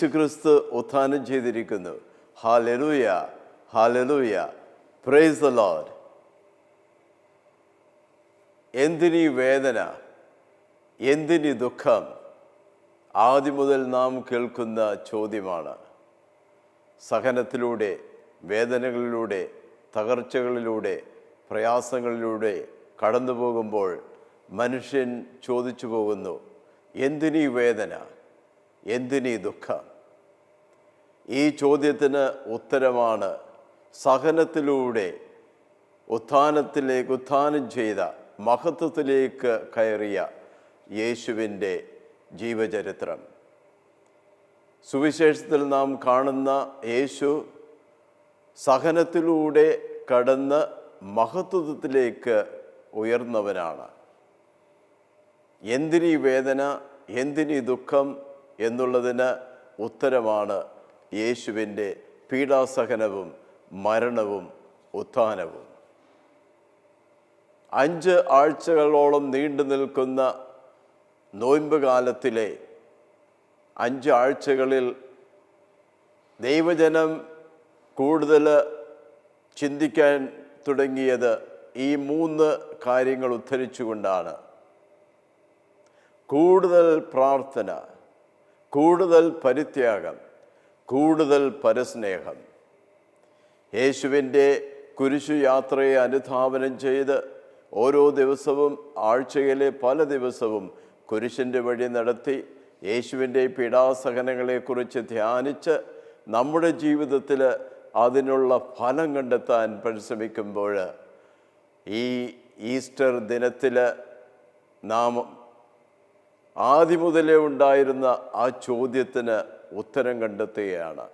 യേശുക്രിസ്തു ഉത്ഥാനം ചെയ്തിരിക്കുന്നു. Hallelujah hallelujah praise the lord എന്തിനീ വേദന? എന്തിനീ ദുഃഖം? ആദ്യം മുതൽ നാം കേൾക്കുന്ന ചോദ്യമാണ്. സഹനത്തിലൂടെ വേദനകളിലൂടെ തകർച്ചകളിലൂടെ പ്രയാസങ്ങളിലൂടെ കടന്നു പോകുമ്പോൾ മനുഷ്യൻ ചോദിച്ചു പോകുന്നു എന്തിനീ വേദന? എന്തിനീ ദുഃഖം? ഈ ചോദ്യത്തിന് ഉത്തരമാണ് സഹനത്തിലൂടെ ഉത്ഥാനത്തിലേക്ക് ഉത്ഥാനം ചെയ്ത മഹത്വത്തിലേക്ക് കയറിയ യേശുവിന്റെ ജീവചരിത്രം. സുവിശേഷത്തിൽ നാം കാണുന്ന യേശു സഹനത്തിലൂടെ കടന്ന് മഹത്വത്തിലേക്ക് ഉയർന്നവനാണ്. എന്തിനീ വേദന എന്തിനീ ദുഃഖം എന്നുള്ളതിന് ഉത്തരമാണ് യേശുവിന്റെ പീഡാസഹനവും മരണവും ഉത്ഥാനവും. അഞ്ച് ആഴ്ചകളോളം നീണ്ടു നിൽക്കുന്ന നോയമ്പ് കാലത്തിലെ അഞ്ച് ആഴ്ചകളിൽ ദൈവജനം കൂടുതൽ ചിന്തിക്കാൻ തുടങ്ങിയത് ഈ മൂന്ന് കാര്യങ്ങൾ ഉദ്ധരിച്ചുകൊണ്ടാണ്. കൂടുതൽ പ്രാർത്ഥന കൂടുതൽ പരിത്യാഗം കൂടുതൽ പരസ്നേഹം. യേശുവിന്റെ കുരിശു യാത്രയെ അനുധാവനം ചെയ്ത് ഓരോ ദിവസവും ആഴ്ചയിലെ പല ദിവസവും കുരിശിന്റെ വഴി നടത്തി യേശുവിന്റെ പീഡാസഹനങ്ങളെക്കുറിച്ച് ധ്യാനിച്ച് നമ്മുടെ ജീവിതത്തിൽ അതിനുള്ള ഫലം കണ്ടെത്താൻ പരിശ്രമിക്കുമ്പോൾ ഈ ഈസ്റ്റർ ദിനത്തിൽ നാം ആദ്യം മുതലേ ഉണ്ടായിരുന്ന ആ ചോദ്യത്തിന് ഉത്തരം കണ്ടെത്തുകയാണ്.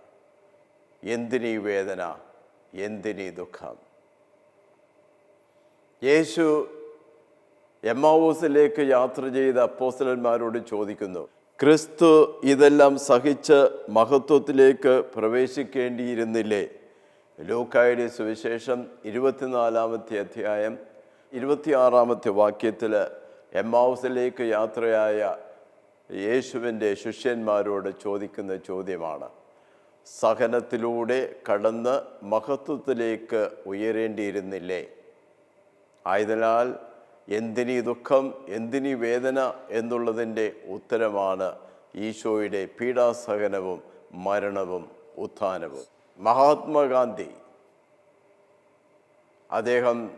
എന്തിനീ വേദന? എന്തിനീ ദുഃഖം? യേശു എമ്മാവൂസിലേക്ക് യാത്ര ചെയ്ത അപ്പോസ്റ്റലന്മാരോട് ചോദിക്കുന്നു ക്രിസ്തു ഇതെല്ലാം സഹിച്ച് മഹത്വത്തിലേക്ക് പ്രവേശിക്കേണ്ടിയിരുന്നില്ലേ? ലൂക്കായുടെ സുവിശേഷം ഇരുപത്തിനാലാമത്തെ അധ്യായം ഇരുപത്തിയാറാമത്തെ വാക്യത്തിൽ എമ്മാവൂസിലേക്ക് യാത്രയായ യേശുവിന്റെ ശിഷ്യന്മാരോട് ചോദിക്കുന്ന ചോദ്യമാണ്. സഹനത്തിലൂടെ കടന്ന് മഹത്വത്തിലേക്ക് ഉയരേണ്ടിയിരുന്നില്ലേ? ആയതിനാൽ എന്തിനി ദുഃഖം എന്തിനി വേദന എന്നുള്ളതിന്റെ ഉത്തരമാണ് ഈശോയുടെ പീഡാസഹനവും മരണവും ഉത്ഥാനവും. മഹാത്മാഗാന്ധി അദ്ദേഹം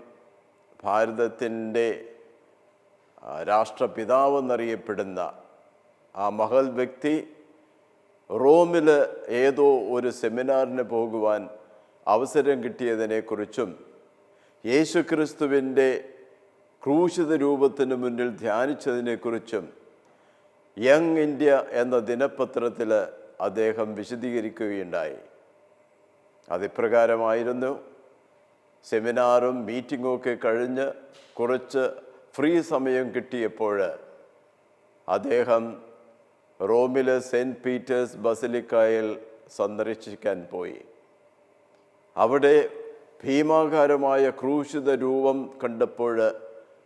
ഭാരതത്തിന്റെ രാഷ്ട്രപിതാവെന്നറിയപ്പെടുന്ന ആ മഹൽ വ്യക്തി റോമിൽ ഏതോ ഒരു സെമിനാറിന് പോകുവാൻ അവസരം കിട്ടിയതിനെക്കുറിച്ചും യേശുക്രിസ്തുവിന്റെ ക്രൂശിത രൂപത്തിന് മുന്നിൽ ധ്യാനിച്ചതിനെക്കുറിച്ചും യങ് ഇന്ത്യ എന്ന ദിനപത്രത്തിൽ അദ്ദേഹം വിശദീകരിക്കുകയുണ്ടായി. അതിപ്രകാരമായിരുന്നു സെമിനാറും മീറ്റിങ്ങും ഒക്കെ കഴിഞ്ഞ് കുറച്ച് ഫ്രീ സമയം കിട്ടിയപ്പോൾ അദ്ദേഹം റോമിലെ സെന്റ് പീറ്റേഴ്സ് ബസലിക്കായിൽ സന്ദർശിക്കാൻ പോയി. അവിടെ ഭീമാകാരമായ ക്രൂശിത രൂപം കണ്ടപ്പോൾ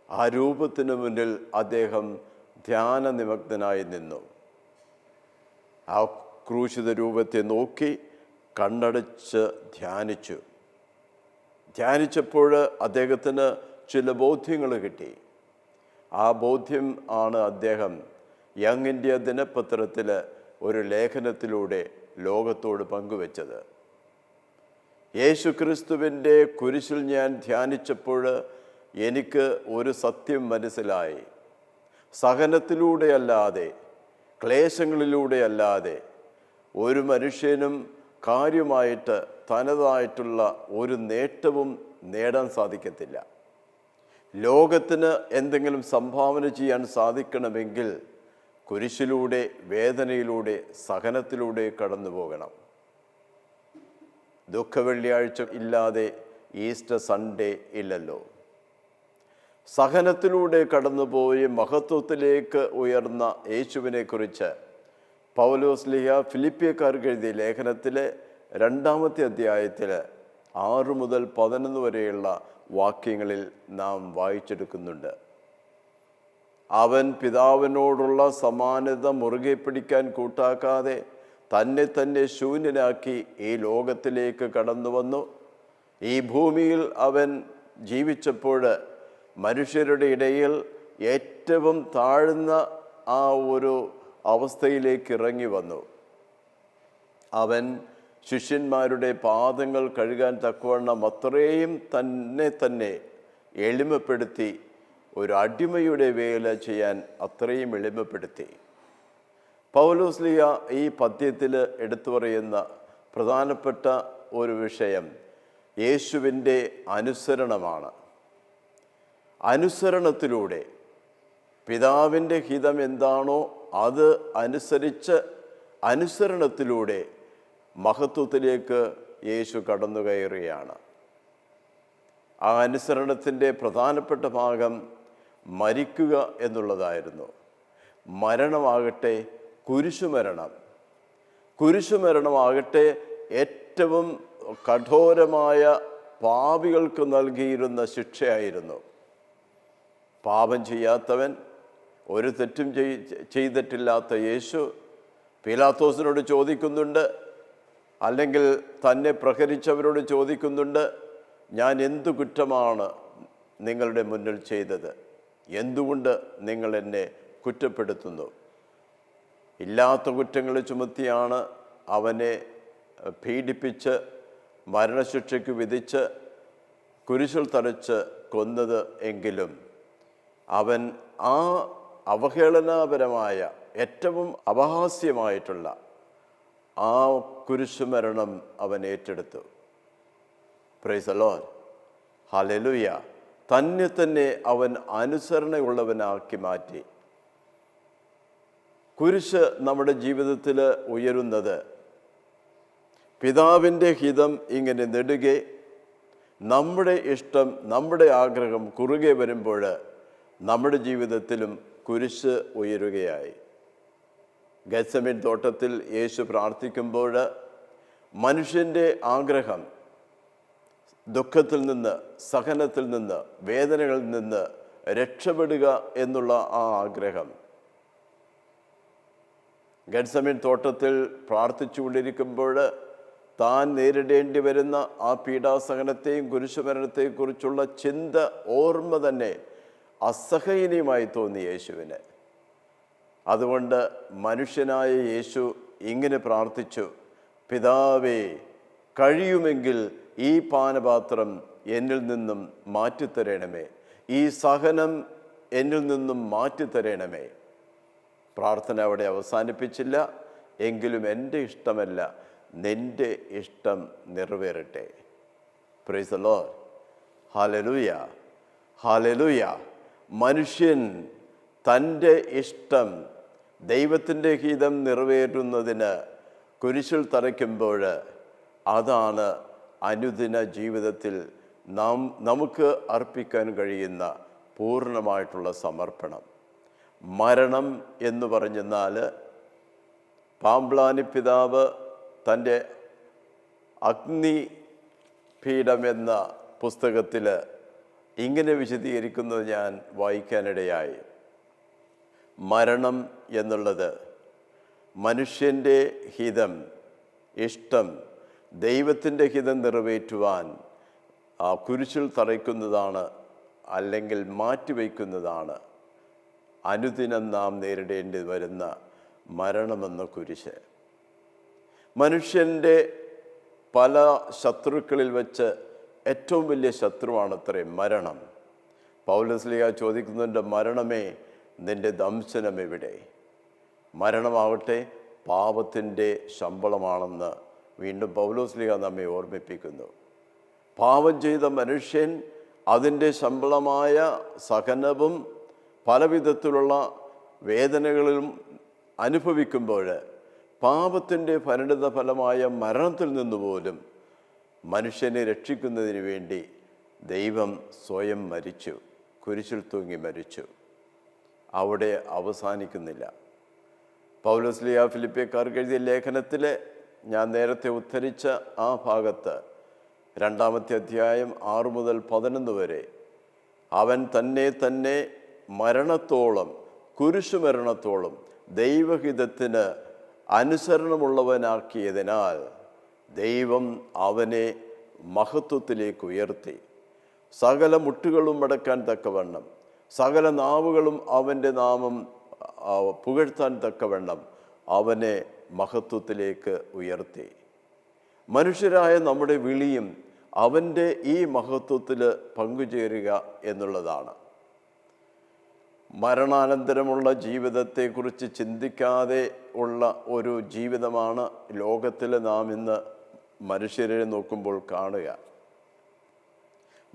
ആ രൂപത്തിന് മുന്നിൽ അദ്ദേഹം ധ്യാന നിമഗ്നായി നിന്നു. ആ ക്രൂശിത രൂപത്തെ നോക്കി കണ്ണടച്ച് ധ്യാനിച്ചു. ധ്യാനിച്ചപ്പോൾ അദ്ദേഹത്തിന് ചില ബോധ്യങ്ങൾ കിട്ടി. ആ ബോധ്യം ആണ് അദ്ദേഹം യങ് ഇന്ത്യ ദിനപത്രത്തിൽ ഒരു ലേഖനത്തിലൂടെ ലോകത്തോട് പങ്കുവച്ചത്. യേശു ക്രിസ്തുവിന്റെ കുരിശിൽ ഞാൻ ധ്യാനിച്ചപ്പോൾ എനിക്ക് ഒരു സത്യം മനസ്സിലായി. സഹനത്തിലൂടെയല്ലാതെ ക്ലേശങ്ങളിലൂടെയല്ലാതെ ഒരു മനുഷ്യനും കാര്യമായിട്ട് തനതായിട്ടുള്ള ഒരു നേട്ടവും നേടാൻ സാധിക്കത്തില്ല. ലോകത്തിന് എന്തെങ്കിലും സംഭാവന ചെയ്യാൻ സാധിക്കണമെങ്കിൽ കുരിശിലൂടെ വേദനയിലൂടെ സഹനത്തിലൂടെ കടന്നു പോകണം. ദുഃഖവെള്ളിയാഴ്ച ഇല്ലാതെ ഈസ്റ്റർ സൺഡേ ഇല്ലല്ലോ. സഹനത്തിലൂടെ കടന്നുപോയി മഹത്വത്തിലേക്ക് ഉയർന്ന യേശുവിനെക്കുറിച്ച് പൗലോസ് ലിഹ ഫിലിപ്പിയക്കാർക്ക് എഴുതിയ ലേഖനത്തിലെ രണ്ടാമത്തെ അധ്യായത്തിൽ ആറ് മുതൽ പതിനൊന്ന് വരെയുള്ള വാക്യങ്ങളിൽ നാം വായിച്ചെടുക്കുന്നുണ്ട്. അവൻ പിതാവിനോടുള്ള സമാനത മുറുകെ പിടിക്കാൻ കൂട്ടാക്കാതെ തന്നെ തന്നെ ശൂന്യനാക്കി ഈ ലോകത്തിലേക്ക് കടന്നു വന്നു. ഈ ഭൂമിയിൽ അവൻ ജീവിച്ചപ്പോൾ മനുഷ്യരുടെ ഇടയിൽ ഏറ്റവും താഴ്ന്ന ആ ഒരു അവസ്ഥയിലേക്ക് ഇറങ്ങി വന്നു. അവൻ ശിഷ്യന്മാരുടെ പാദങ്ങൾ കഴുകാൻ തക്കവണ്ണം അത്രയും തന്നെ തന്നെ എളിമപ്പെടുത്തി ഒരു അടിമയുടെ വേല ചെയ്യാൻ അത്രയും എളിമപ്പെടുത്തി. പൗലോസ്ലിയ ഈ പദ്യത്തിൽ എടുത്തു പറയുന്ന പ്രധാനപ്പെട്ട ഒരു വിഷയം യേശുവിന്റെ അനുസരണമാണ്. അനുസരണത്തിലൂടെ പിതാവിന്റെ ഹിതം എന്താണോ അത് അനുസരിച്ച് അനുസരണത്തിലൂടെ മഹത്വത്തിലേക്ക് യേശു കടന്നു കയറുകയാണ് ആ അനുസരണത്തിന്റെ പ്രധാനപ്പെട്ട ഭാഗം മരിക്കുക എന്നുള്ളതായിരുന്നു. മരണമാകട്ടെ കുരിശുമരണം. കുരിശുമരണമാകട്ടെ ഏറ്റവും കഠോരമായ പാപികൾക്ക് നൽകിയിരുന്ന ശിക്ഷയായിരുന്നു. പാപം ചെയ്യാത്തവൻ ഒരു തെറ്റും ചെയ്- ചെയ്തിട്ടില്ലാത്ത യേശു പീലാത്തോസിനോട് ചോദിക്കുന്നുണ്ട്. അല്ലെങ്കിൽ തന്നെ പ്രഹരിച്ചവരോട് ചോദിക്കുന്നുണ്ട് ഞാൻ എന്തു കുറ്റമാണ് നിങ്ങളുടെ മുന്നിൽ ചെയ്തത്? എന്തുകൊണ്ട് നിങ്ങൾ എന്നെ കുറ്റപ്പെടുത്തുന്നു? ഇല്ലാത്ത കുറ്റങ്ങൾ ചുമത്തിയാണ് അവനെ പീഡിപ്പിച്ച് മരണശിക്ഷയ്ക്ക് വിധിച്ച് കുരിശിൽ തറച്ച് കൊന്നത് എങ്കിലും അവൻ ആ അവഹേളനാപരമായ ഏറ്റവും അപഹാസ്യമായിട്ടുള്ള ആ കുരിശുമരണം അവൻ ഏറ്റെടുത്തു. പ്രൈസലോൻ ഹലലുയ തന്നെ തന്നെ അവൻ അനുസരണയുള്ളവനാക്കി മാറ്റി. കുരിശ് നമ്മുടെ ജീവിതത്തിൽ ഉയരുന്നത്. പിതാവിന്റെ ഹിതം ഇങ്ങനെ നെടുകെ. നമ്മുടെ ഇഷ്ടം നമ്മുടെ ആഗ്രഹം കുറുകെ വരുമ്പോൾ നമ്മുടെ ജീവിതത്തിലും കുരിശ് ഉയരുകയായി. ഗസമിൻ തോട്ടത്തിൽ യേശു പ്രാർത്ഥിക്കുമ്പോൾ മനുഷ്യന്റെ ആഗ്രഹം ദുഃഖത്തിൽ നിന്ന് സഹനത്തിൽ നിന്ന് വേദനകളിൽ നിന്ന് രക്ഷപ്പെടുക എന്നുള്ള ആ ആഗ്രഹം. ഗഡ്സമിൻ തോട്ടത്തിൽ പ്രാർത്ഥിച്ചുകൊണ്ടിരിക്കുമ്പോൾ താൻ നേരിടേണ്ടി വരുന്ന ആ പീഡാസഹനത്തെയും കുരിശുമരണത്തെയും കുറിച്ചുള്ള ചിന്ത ഓർമ്മ തന്നെ അസഹനീയമായി തോന്നി യേശുവിന്. അതുകൊണ്ട് മനുഷ്യനായ യേശു ഇങ്ങനെ പ്രാർത്ഥിച്ചു പിതാവേ കഴിയുമെങ്കിൽ ഈ പാനപാത്രം എന്നിൽ നിന്നും മാറ്റിത്തരണമേ. ഈ സഹനം എന്നിൽ നിന്നും മാറ്റിത്തരണമേ. പ്രാർത്ഥന അവിടെ അവസാനിപ്പിച്ചില്ല. എങ്കിലും എന്റെ ഇഷ്ടമല്ല. നിന്റെ ഇഷ്ടം നിറവേറട്ടെ. പ്രൈസ് ലോ ഹാലലൂയ മനുഷ്യൻ തന്റെ ഇഷ്ടം ദൈവത്തിന്റെ ഹിതം നിറവേറ്റുന്നതിന് കുരിശിൽ തറയ്ക്കുമ്പോൾ അതാണ് അനുദിന ജീവിതത്തിൽ നാം നമുക്ക് അർപ്പിക്കാൻ കഴിയുന്ന പൂർണമായിട്ടുള്ള സമർപ്പണം. മരണം എന്ന് പറഞ്ഞെന്നാൽ പാമ്പ്ലാനി പിതാവ് തന്റെ അഗ്നി പീഠമെന്ന പുസ്തകത്തിൽ ഇങ്ങനെ വിശദീകരിക്കുന്നത് ഞാൻ വായിക്കാനിടയായി. മരണം എന്നുള്ളത് മനുഷ്യന്റെ ഹിതം ഇഷ്ടം ദൈവത്തിന്റെ ഹിതം നിറവേറ്റുവാൻ ആ കുരിശിൽ തറയ്ക്കുന്നതാണ് അല്ലെങ്കിൽ മാറ്റിവെക്കുന്നതാണ്. അനുദിനം നാം നേരിടേണ്ടി വരുന്ന മരണമെന്ന കുരിശ്. മനുഷ്യന്റെ പല ശത്രുക്കളിൽ വെച്ച് ഏറ്റവും വലിയ ശത്രുവാണ് അത്രയും മരണം പൗലസ്ലിയ ചോദിക്കുന്നുണ്ട് മരണമേ നിന്റെ ദംശനം എവിടെ മരണമാവട്ടെ പാപത്തിന്റെ ശമ്പളമാണെന്ന് വീണ്ടും പൗലോസ്ലിഹ നമ്മെ ഓർമ്മിപ്പിക്കുന്നു. പാവം ചെയ്ത മനുഷ്യൻ അതിന്റെ ശമ്പളമായ സഹനവും പലവിധത്തിലുള്ള വേദനകളിലും അനുഭവിക്കുമ്പോൾ പാപത്തിന്റെ പരിണിത ഫലമായ മരണത്തിൽ നിന്ന് പോലും മനുഷ്യനെ രക്ഷിക്കുന്നതിന് വേണ്ടി ദൈവം സ്വയം മരിച്ചു കുരിശിൽ തൂങ്ങി മരിച്ചു. അവിടെ അവസാനിക്കുന്നില്ല. പൗലോസ്ലിയ ഫിലിപ്പിയക്കാർക്ക് എഴുതിയ ലേഖനത്തിൽ ഞാൻ നേരത്തെ ഉദ്ധരിച്ച ആ ഭാഗത്ത് രണ്ടാമത്തെ അധ്യായം ആറു മുതൽ പതിനൊന്ന് വരെ അവൻ തന്നെ തന്നെ മരണത്തോളം കുരിശുമരണത്തോളം ദൈവഹിതത്തിന് അനുസരണമുള്ളവനാക്കിയതിനാൽ ദൈവം അവനെ മഹത്വത്തിലേക്ക് ഉയർത്തി. സകല മുട്ടുകളും മടക്കാൻ തക്കവണ്ണം സകല നാവുകളും അവന്റെ നാമം പുകഴ്ത്താൻ തക്കവണ്ണം അവനെ മഹത്വത്തിലേക്ക് ഉയർത്തി. മനുഷ്യരായ നമ്മുടെ വിളിയും അവന്റെ ഈ മഹത്വത്തിൽ പങ്കുചേരുക എന്നുള്ളതാണ്. മരണാനന്തരമുള്ള ജീവിതത്തെക്കുറിച്ച് ചിന്തിക്കാതെ ഉള്ള ഒരു ജീവിതമാണ് ലോകത്തിൽ നാം ഇന്ന് മനുഷ്യരെ നോക്കുമ്പോൾ കാണുക.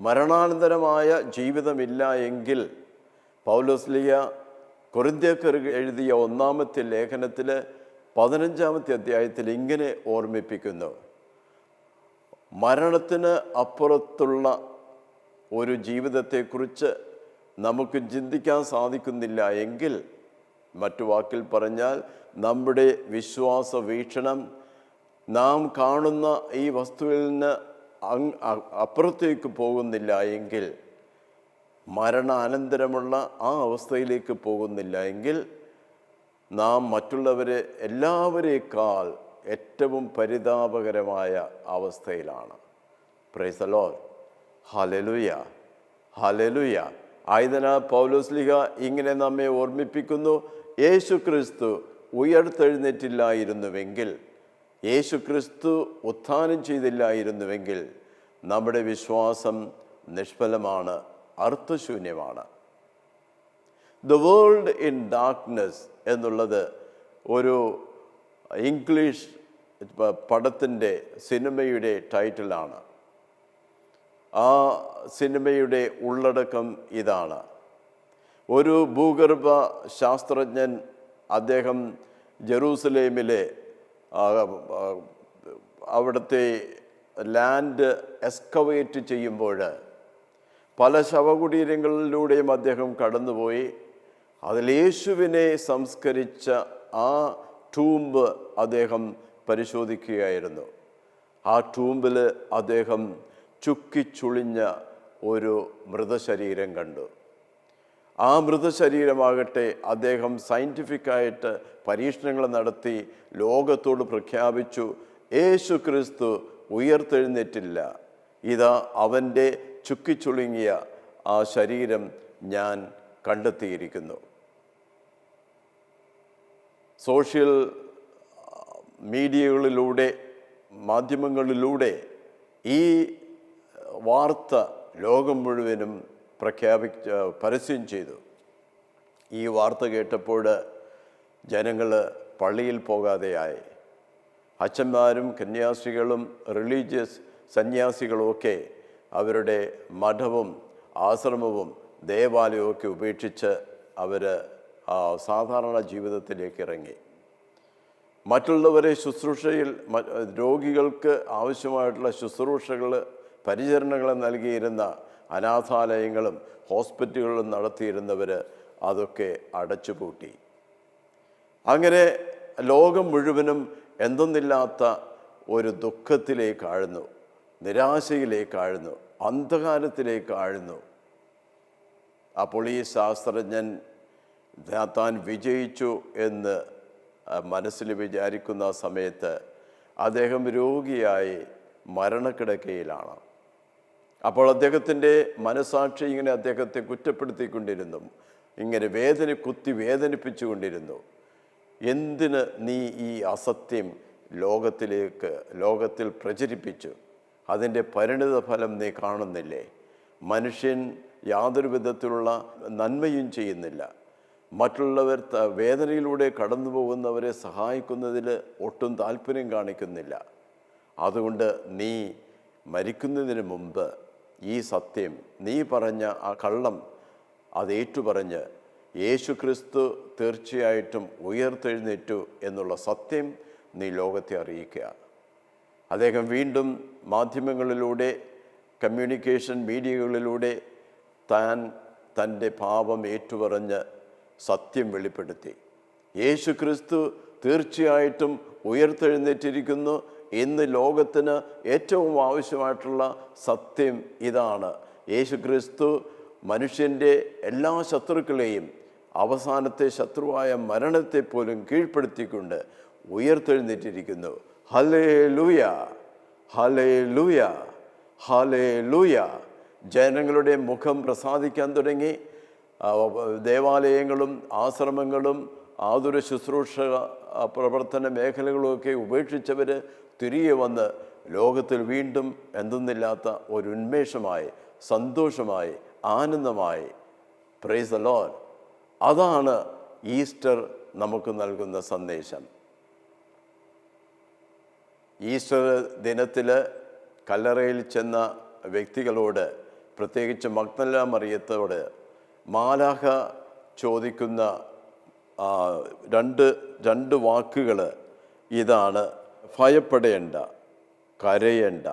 മരണാനന്തരമായ ജീവിതമില്ല എങ്കിൽ പൗലോസ്ലിയ കൊറിന്ത്യക്കർ എഴുതിയ ഒന്നാമത്തെ ലേഖനത്തിൽ പതിനഞ്ചാമത്തെ അധ്യായത്തിൽ ഇങ്ങനെ ഓർമ്മിപ്പിക്കുന്നു. മരണത്തിന് അപ്പുറത്തുള്ള ഒരു ജീവിതത്തെക്കുറിച്ച് നമുക്ക് ചിന്തിക്കാൻ സാധിക്കുന്നില്ല എങ്കിൽ മറ്റു വാക്കിൽ പറഞ്ഞാൽ നമ്മുടെ വിശ്വാസ വീക്ഷണം നാം കാണുന്ന ഈ വസ്തുവിൽ നിന്ന് അപ്പുറത്തേക്ക് പോകുന്നില്ല എങ്കിൽ മരണാനന്തരമുള്ള ആ അവസ്ഥയിലേക്ക് പോകുന്നില്ല എങ്കിൽ നാം മറ്റുള്ളവരെ എല്ലാവരേക്കാൾ ഏറ്റവും പരിതാപകരമായ അവസ്ഥയിലാണ്. പ്രൈസലോ ഹലലുയ ഹലലുയ ആയതിനാൽ പൗലോസ്ലിഹ ഇങ്ങനെ നമ്മെ ഓർമ്മിപ്പിക്കുന്നു. യേശു ക്രിസ്തു ഉയർത്തെഴുന്നേറ്റില്ലായിരുന്നുവെങ്കിൽ യേശു ക്രിസ്തു ഉത്ഥാനം ചെയ്തില്ലായിരുന്നുവെങ്കിൽ നമ്മുടെ വിശ്വാസം നിഷ്ഫലമാണ് അർത്ഥശൂന്യമാണ്. ദ വേൾഡ് ഇൻ ഡാർക്ക്നെസ് എന്നുള്ളത് ഒരു ഇംഗ്ലീഷ് പടത്തിന്റെ സിനിമയുടെ ടൈറ്റിലാണ്. ആ സിനിമയുടെ ഉള്ളടക്കം ഇതാണ്. ഒരു ഭൂഗർഭ ശാസ്ത്രജ്ഞൻ അദ്ദേഹം ജെറൂസലേമിലെ അവിടുത്തെ ലാൻഡ് എക്സ്കവേറ്റ് ചെയ്യുമ്പോൾ പല ശവകുടീരങ്ങളിലൂടെയും അദ്ദേഹം കടന്നുപോയി. അതിൽ യേശുവിനെ സംസ്കരിച്ച ആ ടൂമ്പ് അദ്ദേഹം പരിശോധിക്കുകയായിരുന്നു. ആ ടൂമ്പിൽ അദ്ദേഹം ചുക്കിച്ചുളിഞ്ഞ ഒരു മൃതശരീരം കണ്ടു. ആ മൃതശരീരമാകട്ടെ അദ്ദേഹം സയന്റിഫിക്കായിട്ട് പരീക്ഷണങ്ങൾ നടത്തി ലോകത്തോട് പ്രഖ്യാപിച്ചു യേശു ക്രിസ്തു ഉയർത്തെഴുന്നേറ്റില്ല. ഇതാ അവന്റെ ചുക്കിച്ചുളുങ്ങിയ ആ ശരീരം ഞാൻ കണ്ടെത്തിയിരിക്കുന്നു. സോഷ്യൽ മീഡിയകളിലൂടെ മാധ്യമങ്ങളിലൂടെ ഈ വാർത്ത ലോകം മുഴുവനും പ്രഖ്യാപിച്ച പരസ്യം ചെയ്തു. ഈ വാർത്ത കേട്ടപ്പോൾ ജനങ്ങൾ പള്ളിയിൽ പോകാതെയായി. അച്ഛന്മാരും കന്യാസ്ത്രീകളും റിലീജിയസ് സന്യാസികളുമൊക്കെ അവരുടെ മഠവും ആശ്രമവും ദേവാലയവും ഒക്കെ ഉപേക്ഷിച്ച് അവർ സാധാരണ ജീവിതത്തിലേക്ക് ഇറങ്ങി. മറ്റുള്ളവരെ ശുശ്രൂഷയിൽ രോഗികൾക്ക് ആവശ്യമായിട്ടുള്ള ശുശ്രൂഷകൾ പരിചരണങ്ങൾ നൽകിയിരുന്ന അനാഥാലയങ്ങളും ഹോസ്പിറ്റലുകളും നടത്തിയിരുന്നവർ അതൊക്കെ അടച്ചുപൂട്ടി. അങ്ങനെ ലോകം മുഴുവനും എന്തെന്നില്ലാത്ത ഒരു ദുഃഖത്തിലേക്ക് ആഴ്ന്നു നിരാശയിലേക്ക് ആഴ്ന്നു അന്ധകാരത്തിലേക്ക് ആഴ്ന്നു. അപ്പോൾ ഈ ശാസ്ത്രജ്ഞൻ താൻ വിജയിച്ചു എന്ന് മനസ്സിൽ വിചാരിക്കുന്ന സമയത്ത് അദ്ദേഹം രോഗിയായി മരണക്കിടക്കയിലാണ്. അപ്പോൾ അദ്ദേഹത്തിന്റെ മനസാക്ഷി ഇങ്ങനെ അദ്ദേഹത്തെ കുറ്റപ്പെടുത്തിക്കൊണ്ടിരുന്നു. ഇങ്ങനെ വേദന കുത്തി വേദനിപ്പിച്ചുകൊണ്ടിരുന്നു. എന്തിന് നീ ഈ അസത്യം ലോകത്തിലേക്ക് ലോകത്തിൽ പ്രചരിപ്പിച്ചു? അതിന്റെ പരിണിത ഫലം നീ കാണുന്നില്ലേ? മനുഷ്യൻ യാതൊരു വിധത്തിലുള്ള നന്മയും ചെയ്യുന്നില്ല. മറ്റുള്ളവർ വേദനയിലൂടെ കടന്നു പോകുന്നവരെ സഹായിക്കുന്നതിൽ ഒട്ടും താല്പര്യം കാണിക്കുന്നില്ല. അതുകൊണ്ട് നീ മരിക്കുന്നതിന് മുമ്പ് ഈ സത്യം നീ പറഞ്ഞ ആ കള്ളം അത് ഏറ്റുപറഞ്ഞ് യേശു ക്രിസ്തു തീർച്ചയായിട്ടും ഉയർത്തെഴുന്നേറ്റു എന്നുള്ള സത്യം നീ ലോകത്തെ അറിയിക്കുക. അദ്ദേഹം വീണ്ടും മാധ്യമങ്ങളിലൂടെ കമ്മ്യൂണിക്കേഷൻ മീഡിയകളിലൂടെ താൻ തന്റെ പാപം ഏറ്റുപറഞ്ഞ് സത്യം വെളിപ്പെടുത്തി. യേശു ക്രിസ്തു തീർച്ചയായിട്ടും ഉയർത്തെഴുന്നേറ്റിരിക്കുന്നു ഇന്ന് ലോകത്തിന് ഏറ്റവും ആവശ്യമായിട്ടുള്ള സത്യം ഇതാണ്. യേശു ക്രിസ്തു മനുഷ്യന്റെ എല്ലാ ശത്രുക്കളെയും അവസാനത്തെ ശത്രുവായ മരണത്തെ പോലും കീഴ്പ്പെടുത്തിക്കൊണ്ട് ഉയർത്തെഴുന്നേറ്റിരിക്കുന്നു. ഹലേ ലൂയ ഹലേ ലൂയ ഹലേ ലൂയ ജനങ്ങളുടെ മുഖം പ്രസാദിക്കാൻ തുടങ്ങി. ദേവാലയങ്ങളും ആശ്രമങ്ങളും ആതുര ശുശ്രൂഷ പ്രവർത്തന മേഖലകളുമൊക്കെ ഉപേക്ഷിച്ചവർ തിരികെ വന്ന് ലോകത്തിൽ വീണ്ടും എന്തെന്നില്ലാത്ത ഒരു ഉന്മേഷമായി സന്തോഷമായി ആനന്ദമായി. പ്രൈസ് അലോൻ അതാണ് ഈസ്റ്റർ നമുക്ക് നൽകുന്ന സന്ദേശം. ഈസ്റ്റർ ദിനത്തിൽ കല്ലറയിൽ ചെന്ന വ്യക്തികളോട് പ്രത്യേകിച്ച് മഗ്നല മറിയത്തോട് മാലാഹ ചോദിക്കുന്ന രണ്ട് രണ്ട് വാക്കുകൾ ഇതാണ്. ഭയപ്പെടേണ്ട കരയേണ്ട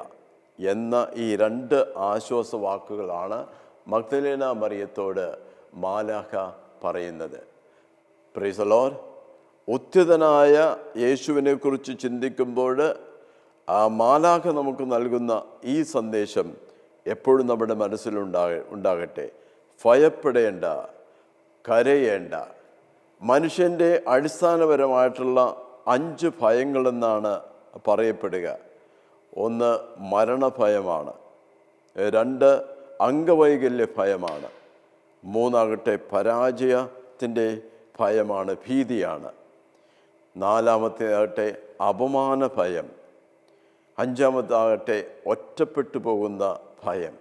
എന്ന ഈ രണ്ട് ആശ്വാസ വാക്കുകളാണ് മഗ്ദലേന മറിയത്തോട് മാലാഹ പറയുന്നത്. പ്രീസലോർ ഉത്ഥിതനായ യേശുവിനെ കുറിച്ച് ചിന്തിക്കുമ്പോൾ ആ മാലാഖ നമുക്ക് നൽകുന്ന ഈ സന്ദേശം എപ്പോഴും നമ്മുടെ മനസ്സിലുണ്ടാക ഉണ്ടാകട്ടെ. ഭയപ്പെടേണ്ട കരയേണ്ട. മനുഷ്യന്റെ അടിസ്ഥാനപരമായിട്ടുള്ള അഞ്ച് ഭയങ്ങളെന്നാണ് പറയപ്പെടുക. ഒന്ന് മരണഭയമാണ്. രണ്ട് അംഗവൈകല്യ ഭയമാണ്. മൂന്നാകട്ടെ പരാജയത്തിന്റെ ഭയമാണ് ഭീതിയാണ്. നാലാമത്തേതാകട്ടെ അപമാന ഭയം അഞ്ചാമത്താകട്ടെ ഒറ്റപ്പെട്ടു പോകുന്ന ഭയം.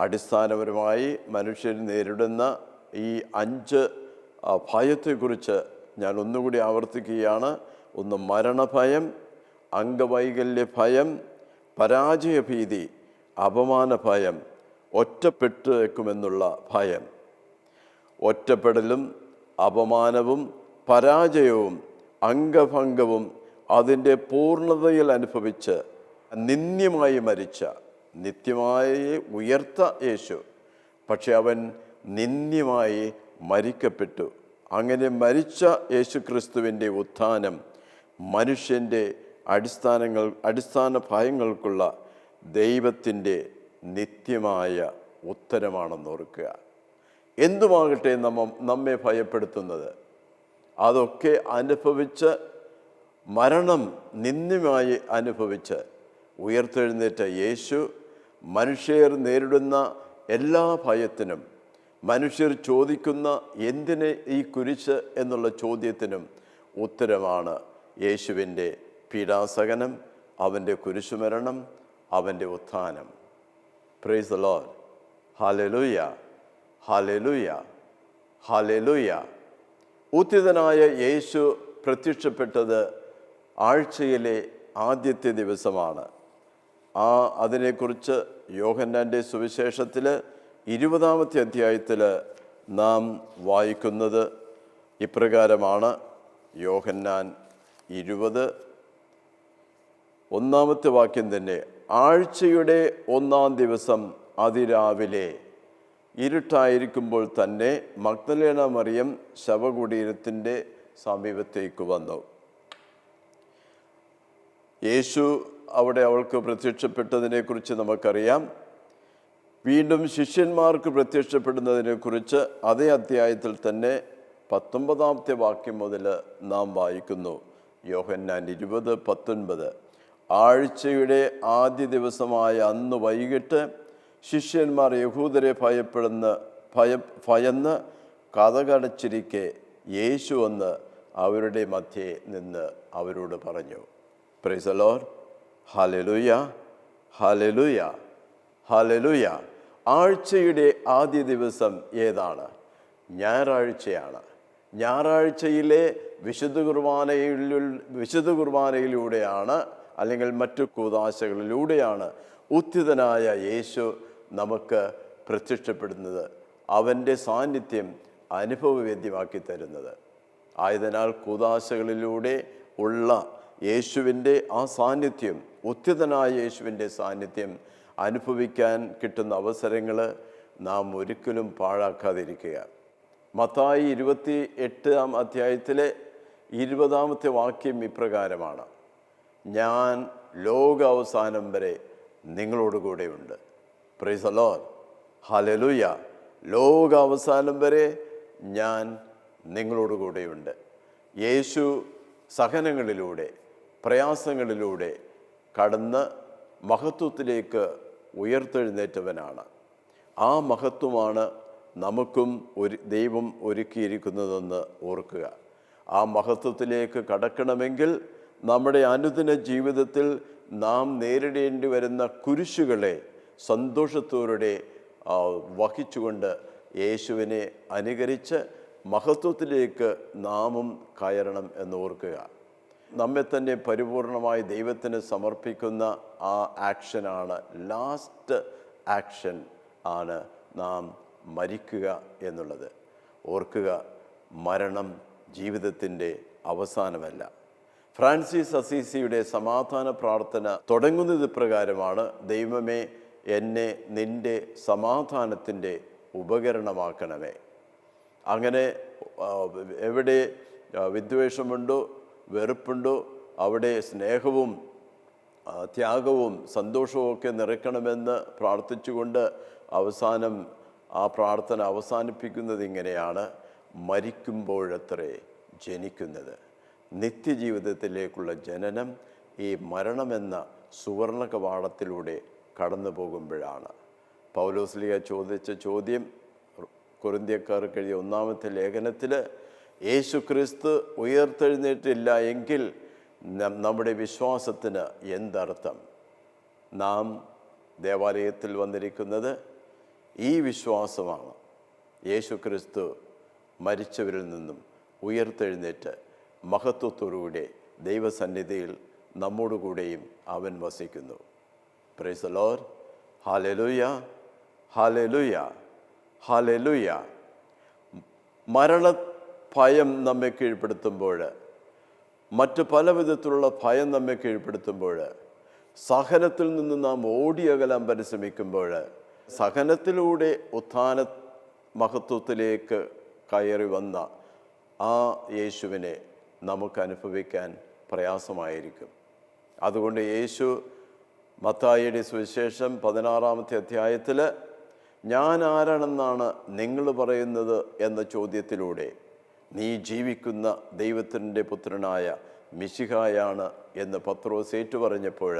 അടിസ്ഥാനപരമായി മനുഷ്യർ നേരിടുന്ന ഈ അഞ്ച് ഭയത്തെക്കുറിച്ച് ഞാൻ ഒന്നുകൂടി ആവർത്തിക്കുകയാണ്. ഒന്ന് മരണഭയം അംഗവൈകല്യ ഭയം പരാജയഭീതി അപമാന ഭയം ഒറ്റപ്പെട്ടേക്കുമെന്നുള്ള ഭയം. ഒറ്റപ്പെടലും അപമാനവും പരാജയവും അംഗഭംഗവും അതിന്റെ പൂർണതയിൽ അനുഭവിച്ച് നിന്ദ്യമായി മരിച്ച നിത്യമായി ഉയർത്ത യേശു. പക്ഷെ അവൻ നിന്ദ്യമായി മരിക്കപ്പെട്ടു. അങ്ങനെ മരിച്ച യേശു ക്രിസ്തുവിന്റെ ഉത്ഥാനം മനുഷ്യന്റെ അടിസ്ഥാനങ്ങൾ അടിസ്ഥാന ഭയങ്ങൾക്കുള്ള ദൈവത്തിന്റെ നിത്യമായ ഉത്തരമാണെന്ന് ഓർക്കുക. എന്തുമാകട്ടെ നമ്മ നമ്മെ ഭയപ്പെടുത്തുന്നത്? അതൊക്കെ അനുഭവിച്ച് മരണം നിന്ദ്യമായി അനുഭവിച്ച് ഉയർത്തെഴുന്നേറ്റ യേശു മനുഷ്യർ നേരിടുന്ന എല്ലാ ഭയത്തിനും മനുഷ്യർ ചോദിക്കുന്ന എന്തിന് ഈ കുരിശ് എന്നുള്ള ചോദ്യത്തിനും ഉത്തരമാണ് യേശുവിന്റെ പീഡാസകനം അവന്റെ കുരിശുമരണം അവന്റെ ഉത്ഥാനം. പ്രൈസ് ലോർഡ് ഹാലലുയ ഹാലലുയ ഹാലലുയ ഉത്തിതനായ യേശു പ്രത്യക്ഷപ്പെട്ടത് ആഴ്ചയിലെ ആദ്യത്തെ ദിവസമാണ്. ആ അതിനെക്കുറിച്ച് യോഹന്നാന്റെ സുവിശേഷത്തിൽ ഇരുപതാമത്തെ അധ്യായത്തിൽ നാം വായിക്കുന്നത് ഇപ്രകാരമാണ്. യോഹന്നാൻ ഇരുപത്. ഒന്നാമത്തെ വാക്യം തന്നെ ആഴ്ചയുടെ ഒന്നാം ദിവസം അതിരാവിലെ ഇരുട്ടായിരിക്കുമ്പോൾ തന്നെ മഗ്ദലേന മറിയം ശവകുടീരത്തിന്റെ സമീപത്തേക്ക് വന്നു. യേശു അവിടെ അവൾക്ക് പ്രത്യക്ഷപ്പെട്ടതിനെക്കുറിച്ച് നമുക്കറിയാം. വീണ്ടും ശിഷ്യന്മാർക്ക് പ്രത്യക്ഷപ്പെടുന്നതിനെക്കുറിച്ച് അതേ അധ്യായത്തിൽ തന്നെ പത്തൊമ്പതാമത്തെ വാക്യം മുതൽ നാം വായിക്കുന്നു. യോഹന്നാൻ ഇരുപത് പത്തൊൻപത്. ആഴ്ചയുടെ ആദ്യ ദിവസമായ അന്ന് വൈകിട്ട് ശിഷ്യന്മാർ യഹൂദരെ ഭയപ്പെടുന്ന ഭയ ഭയന്ന് കഥകടച്ചിരിക്കെ യേശു വന്ന് അവരുടെ മധ്യേ നിന്ന് അവരോട് പറഞ്ഞു. പ്രൈസലോർ ഹാലലുയ ഹാലലുയ ഹാലലുയ ആഴ്ചയുടെ ആദ്യ ദിവസം ഏതാണ്? ഞായറാഴ്ചയാണ്. ഞായറാഴ്ചയിലെ വിശുദ്ധ കുർബാനയിൽ വിശുദ്ധ കുർബാനയിലൂടെയാണ് അല്ലെങ്കിൽ മറ്റു കൂതാശകളിലൂടെയാണ് ഉത്തിതനായ യേശു നമുക്ക് പ്രത്യക്ഷപ്പെടുന്നത്. അവന്റെ സാന്നിധ്യം അനുഭവവേദ്യമാക്കി തരുന്നത്. ആയതിനാൽ കൂതാശകളിലൂടെ ഉള്ള യേശുവിന്റെ ആ സാന്നിധ്യം ഉത്തിതനായ യേശുവിന്റെ സാന്നിധ്യം അനുഭവിക്കാൻ കിട്ടുന്ന അവസരങ്ങൾ നാം ഒരിക്കലും പാഴാക്കാതിരിക്കുക മത്തായി ഇരുപത്തി എട്ടാം അധ്യായത്തിലെ ഇരുപതാമത്തെ വാക്യം ഇപ്രകാരമാണ്. ഞാൻ ലോക അവസാനം വരെ നിങ്ങളോട് കൂടെയുണ്ട്. പ്രൈസ് അലോൻ ഹലലുയ ലോക അവസാനം വരെ ഞാൻ നിങ്ങളോട് കൂടെയുണ്ട്. യേശു സഹനങ്ങളിലൂടെ പ്രയാസങ്ങളിലൂടെ കടന്ന് മഹത്വത്തിലേക്ക് ഉയർത്തെഴുന്നേറ്റവനാണ്. ആ മഹത്വമാണ് നമുക്കും ഒരു ദൈവം ഒരുക്കിയിരിക്കുന്നതെന്ന് ഓർക്കുക. ആ മഹത്വത്തിലേക്ക് കടക്കണമെങ്കിൽ നമ്മുടെ അനുദിന ജീവിതത്തിൽ നാം നേരിടേണ്ടി വരുന്ന കുരിശുകളെ സന്തോഷത്തോടെ വഹിച്ചുകൊണ്ട് യേശുവിനെ അനുകരിച്ച് മഹത്വത്തിലേക്ക് നാമും കയറണം എന്ന് ഓർക്കുക. നമ്മെ തന്നെ പരിപൂർണമായി ദൈവത്തിന് സമർപ്പിക്കുന്ന ആ ആക്ഷനാണ്. ലാസ്റ്റ് ആക്ഷൻ ആണ് നാം മരിക്കുക എന്നുള്ളത്. ഓർക്കുക മരണം ജീവിതത്തിന്റെ അവസാനമല്ല. ഫ്രാൻസിസ് അസീസിയുടെ സമാധാന പ്രാർത്ഥന തുടങ്ങുന്നത് പ്രകാരമാണ് ദൈവമേ എന്നെ നിന്റെ സമാധാനത്തിന്റെ ഉപകരണമാക്കണമേ. അങ്ങനെ എവിടെ വിദ്വേഷമുണ്ടോ വെറുപ്പുണ്ടോ അവിടെ സ്നേഹവും ത്യാഗവും സന്തോഷവും ഒക്കെ നിറയ്ക്കണമെന്ന് പ്രാർത്ഥിച്ചുകൊണ്ട് അവസാനം ആ പ്രാർത്ഥന അവസാനിപ്പിക്കുന്നത് ഇങ്ങനെയാണ് മരിക്കുമ്പോഴത്രേ ജനിക്കുന്നത് നിത്യജീവിതത്തിലേക്കുള്ള ജനനം ഈ മരണമെന്ന സുവർണ കവാടത്തിലൂടെ കടന്നു പോകുമ്പോഴാണ് പൗലോസ്ലിയ ചോദിച്ച ചോദ്യം കൊറിന്ത്യക്കാർക്ക് എഴുതിയ ഒന്നാമത്തെ ലേഖനത്തിൽ യേശു ക്രിസ്തു ഉയർത്തെഴുന്നേറ്റില്ല എങ്കിൽ നമ്മുടെ വിശ്വാസത്തിന് എന്തർത്ഥം? നാം ദേവാലയത്തിൽ വന്നിരിക്കുന്നത് ഈ വിശ്വാസമാണ്. യേശു ക്രിസ്തു മരിച്ചവരിൽ നിന്നും ഉയർത്തെഴുന്നേറ്റ് മഹത്വത്തോടുകൂടെ ദൈവസന്നിധിയിൽ നമ്മോടുകൂടെയും അവൻ വസിക്കുന്നു. പ്രൈസ് ലോർ ഹാലലുയ ഹാലലുയ ഹാലലുയ മരണ ഭയം നമ്മെ കീഴ്പ്പെടുത്തുമ്പോൾ മറ്റ് പല വിധത്തിലുള്ള ഭയം നമ്മെ കീഴ്പ്പെടുത്തുമ്പോൾ സഹനത്തിൽ നിന്ന് നാം ഓടിയകലാൻ പരിശ്രമിക്കുമ്പോൾ സഹനത്തിലൂടെ ഉത്ഥാന മഹത്വത്തിലേക്ക് കയറി വന്ന ആ യേശുവിനെ നമുക്ക് അനുഭവിക്കാൻ പ്രയാസമായിരിക്കും. അതുകൊണ്ട് യേശു മത്തായിയുടെ സുവിശേഷം പതിനാറാമത്തെ അധ്യായത്തിൽ ഞാൻ ആരാണെന്നാണ് നിങ്ങൾ പറയുന്നത്? എന്ന ചോദ്യത്തിലൂടെ നീ ജീവിക്കുന്ന ദൈവത്തിന്റെ പുത്രനായ മിശിഹായാണ് എന്ന് പത്രോസ് ഏറ്റു പറഞ്ഞപ്പോൾ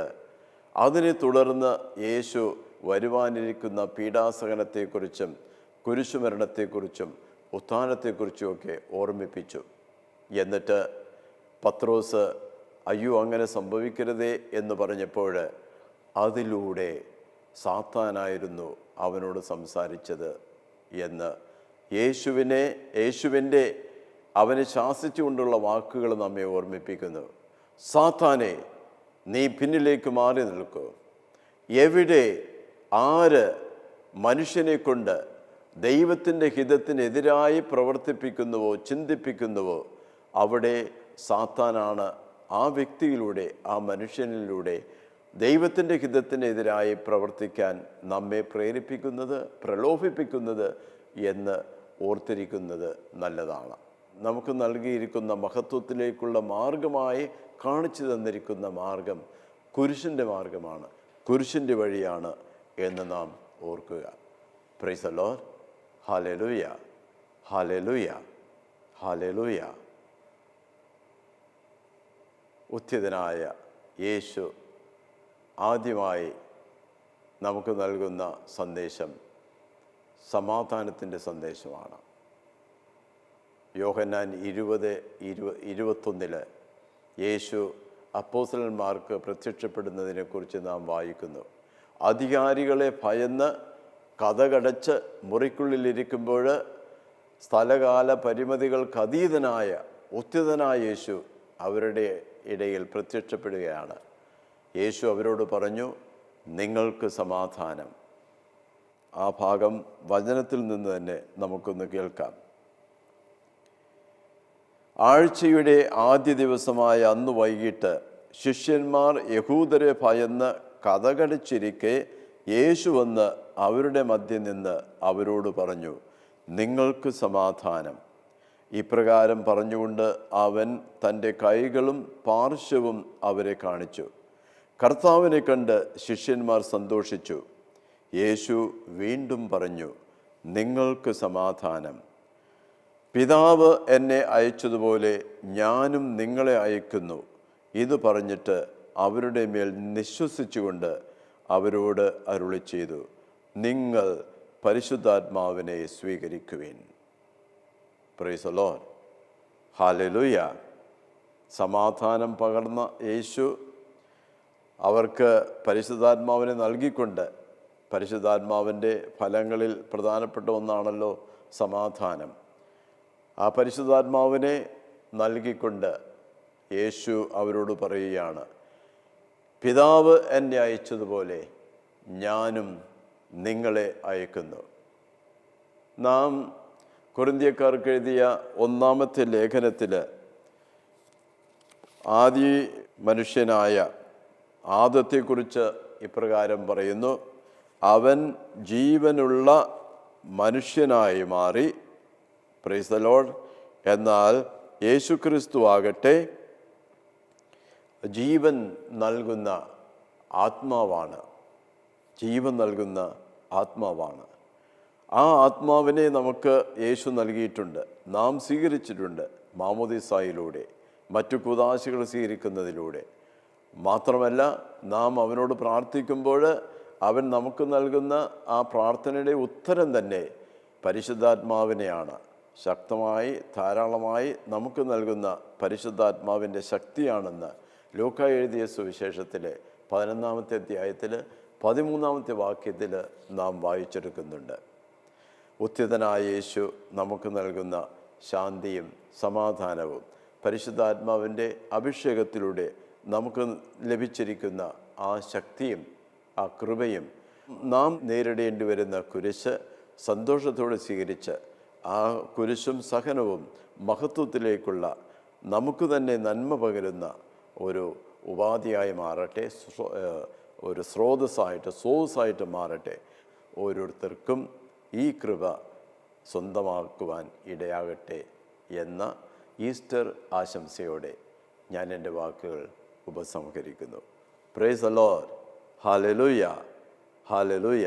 അതിനെ തുടർന്ന് യേശു വരുവാനിരിക്കുന്ന പീഡാസഹനത്തെക്കുറിച്ചും കുരിശുമരണത്തെക്കുറിച്ചും ഉത്ഥാനത്തെക്കുറിച്ചുമൊക്കെ ഓർമ്മിപ്പിച്ചു. എന്നിട്ട് പത്രോസ് അയ്യോ അങ്ങനെ സംഭവിക്കരുതേ എന്ന് പറഞ്ഞപ്പോൾ അതിലൂടെ സാത്താനായിരുന്നു അവനോട് സംസാരിച്ചത് എന്ന് യേശുവിനെ യേശുവിന്റെ അവനെ ശാസിച്ചുകൊണ്ടുള്ള വാക്കുകൾ നമ്മെ ഓർമ്മിപ്പിക്കുന്നു. സാത്താനെ നീ പിന്നിലേക്ക് മാറി നിൽക്കൂ. എവിടെ ആര് മനുഷ്യനെ കൊണ്ട് ദൈവത്തിന്റെ ഹിതത്തിനെതിരായി പ്രവർത്തിപ്പിക്കുന്നുവോ ചിന്തിപ്പിക്കുന്നുവോ അവിടെ സാത്താനാണ് ആ വ്യക്തിയിലൂടെ ആ മനുഷ്യനിലൂടെ ദൈവത്തിന്റെ ഹിതത്തിനെതിരായി പ്രവർത്തിക്കാൻ നമ്മെ പ്രേരിപ്പിക്കുന്നത് പ്രലോഭിപ്പിക്കുന്നത് എന്ന് ഓർത്തിരിക്കുന്നത് നല്ലതാണ്. നമുക്ക് നൽകിയിരിക്കുന്ന മഹത്വത്തിലേക്കുള്ള മാർഗമായി കാണിച്ചു തന്നിരിക്കുന്ന മാർഗം കുരിശിന്റെ മാർഗമാണ്. കുരിശിന്റെ വഴിയാണ് എന്ന് നാം ഓർക്കുക. പ്രൈസ് അല്ലോ ഹാലലുയ ഹാലലുയ ഹാലലുയ ഉത്തിതനായ യേശു ആദ്യമായി നമുക്ക് നൽകുന്ന സന്ദേശം സമാധാനത്തിന്റെ സന്ദേശമാണ്. യോഹന്നാൻ ഇരുപത് ഇരുപ ഇരുപത്തൊന്നിൽ യേശു അപ്പോസലന്മാർക്ക് പ്രത്യക്ഷപ്പെടുന്നതിനെക്കുറിച്ച് നാം വായിക്കുന്നു. അധികാരികളെ ഭയന്ന് കഥകടച്ച് മുറിക്കുള്ളിലിരിക്കുമ്പോൾ സ്ഥലകാല പരിമിതികൾക്ക് അതീതനായ ഉത്തിതനായ യേശു അവരുടെ ഇടയിൽ പ്രത്യക്ഷപ്പെടുകയാണ്. യേശു അവരോട് പറഞ്ഞു നിങ്ങൾക്ക് സമാധാനം. ആ ഭാഗം വചനത്തിൽ നിന്ന് തന്നെ നമുക്കൊന്ന് കേൾക്കാം. ആഴ്ചയുടെ ആദ്യ ദിവസമായ അന്ന് വൈകിട്ട് ശിഷ്യന്മാർ യഹൂദരെ ഭയന്ന് കഥകടിച്ചിരിക്കെ യേശു വന്ന് അവരുടെ മധ്യം നിന്ന് അവരോട് പറഞ്ഞു നിങ്ങൾക്ക് സമാധാനം. ഇപ്രകാരം പറഞ്ഞുകൊണ്ട് അവൻ തന്റെ കൈകളും പാർശ്വവും അവരെ കാണിച്ചു. കർത്താവിനെ കണ്ട് ശിഷ്യന്മാർ സന്തോഷിച്ചു. യേശു വീണ്ടും പറഞ്ഞു നിങ്ങൾക്ക് സമാധാനം. പിതാവ് എന്നെ അയച്ചതുപോലെ ഞാനും നിങ്ങളെ അയക്കുന്നു. ഇത് പറഞ്ഞിട്ട് അവരുടെ മേൽ നിശ്വസിച്ചുകൊണ്ട് അവരോട് അരുളി ചെയ്തു. നിങ്ങൾ പരിശുദ്ധാത്മാവിനെ സ്വീകരിക്കുവിൻ. പ്രൈസ് ലോൻ ഹാലലുയ സമാധാനം പകർന്ന യേശു അവർക്ക് പരിശുദ്ധാത്മാവിനെ നൽകിക്കൊണ്ട് പരിശുദ്ധാത്മാവിന്റെ ഫലങ്ങളിൽ പ്രധാനപ്പെട്ട ഒന്നാണല്ലോ സമാധാനം. ആ പരിശുദ്ധാത്മാവിനെ നൽകിക്കൊണ്ട് യേശു അവരോട് പറയുകയാണ് പിതാവ് എന്നെ അയച്ചതുപോലെ ഞാനും നിങ്ങളെ അയക്കുന്നു. നാം കുറിന്തിയക്കാർക്ക് എഴുതിയ ഒന്നാമത്തെ ലേഖനത്തിൽ ആദി മനുഷ്യനായ ആദത്തെക്കുറിച്ച് ഇപ്രകാരം പറയുന്നു അവൻ ജീവനുള്ള മനുഷ്യനായി മാറി പ്രൈസ് ദ ലോഡ് എന്നാൽ യേശു ക്രിസ്തു ആകട്ടെ ജീവൻ നൽകുന്ന ആത്മാവാണ്. ജീവൻ നൽകുന്ന ആത്മാവാണ്. ആ ആത്മാവിനെ നമുക്ക് യേശു നൽകിയിട്ടുണ്ട്. നാം സ്വീകരിച്ചിട്ടുണ്ട് മാമോദിസായിലൂടെ മറ്റു കുതാശികൾ സ്വീകരിക്കുന്നതിലൂടെ. മാത്രമല്ല നാം അവനോട് പ്രാർത്ഥിക്കുമ്പോൾ അവൻ നമുക്ക് നൽകുന്ന ആ പ്രാർത്ഥനയുടെ ഉത്തരം തന്നെ പരിശുദ്ധാത്മാവിനെയാണ്. ശക്തമായി ധാരാളമായി നമുക്ക് നൽകുന്ന പരിശുദ്ധാത്മാവിന്റെ ശക്തിയാണെന്ന് ലൂക്ക എഴുതിയ സുവിശേഷത്തിലെ പതിനൊന്നാമത്തെ അധ്യായത്തിൽ പതിമൂന്നാമത്തെ വാക്യത്തിൽ നാം വായിച്ചെടുക്കുന്നുണ്ട്. ഉത്തിതനായ യേശു നമുക്ക് നൽകുന്ന ശാന്തിയും സമാധാനവും പരിശുദ്ധാത്മാവിന്റെ അഭിഷേകത്തിലൂടെ നമുക്ക് ലഭിച്ചിരിക്കുന്ന ആ ശക്തിയും ആ കൃപയും നാം നേരിടേണ്ടി വരുന്ന കുരിശ് സന്തോഷത്തോടെ സ്വീകരിച്ച് ആ കുരിശും സഹനവും മഹത്വത്തിലേക്കുള്ള നമുക്ക് തന്നെ നന്മ പകരുന്ന ഒരു ഉപാധിയായി മാറട്ടെ ഒരു സ്രോതസ്സായിട്ട് സോഴ്സായിട്ട് മാറട്ടെ. ഓരോരുത്തർക്കും ഈ കൃപ സ്വന്തമാക്കുവാൻ ഇടയാകട്ടെ എന്ന ഈസ്റ്റർ ആശംസയോടെ ഞാൻ എന്റെ വാക്കുകൾ ഉപസംഹരിക്കുന്നു. പ്രേസ് അലോർ ഹാലലുയ ഹാലലുയ